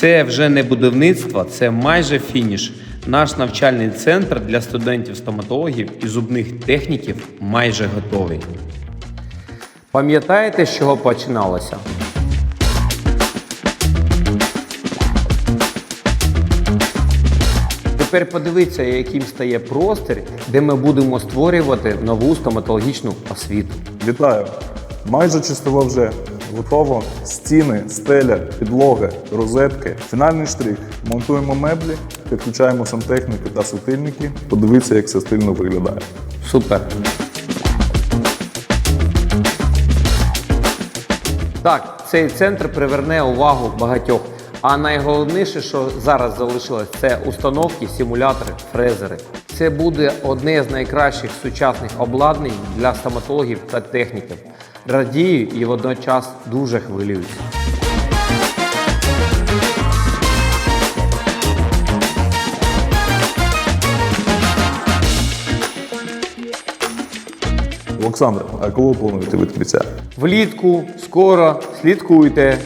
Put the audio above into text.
Це вже не будівництво, це майже фініш. Наш навчальний центр для студентів-стоматологів і зубних техніків майже готовий. Пам'ятаєте, з чого починалося? Тепер подивіться, яким стає простір, де ми будемо створювати нову стоматологічну освіту. Вітаю! Майже чистого вже готово. Стіни, стеля, підлога, розетки. Фінальний штрих. Монтуємо меблі, підключаємо сантехніки та світильники. Подивіться, як це стильно виглядає. Супер. Так, цей центр приверне увагу багатьох. А найголовніше, що зараз залишилось, це установки, симулятори, фрезери. Це буде одне з найкращих сучасних обладнань для стоматологів та техніків. Радію і водночас дуже хвилююся. Олександр, а коли плануєте відкриття? Влітку, скоро, слідкуйте.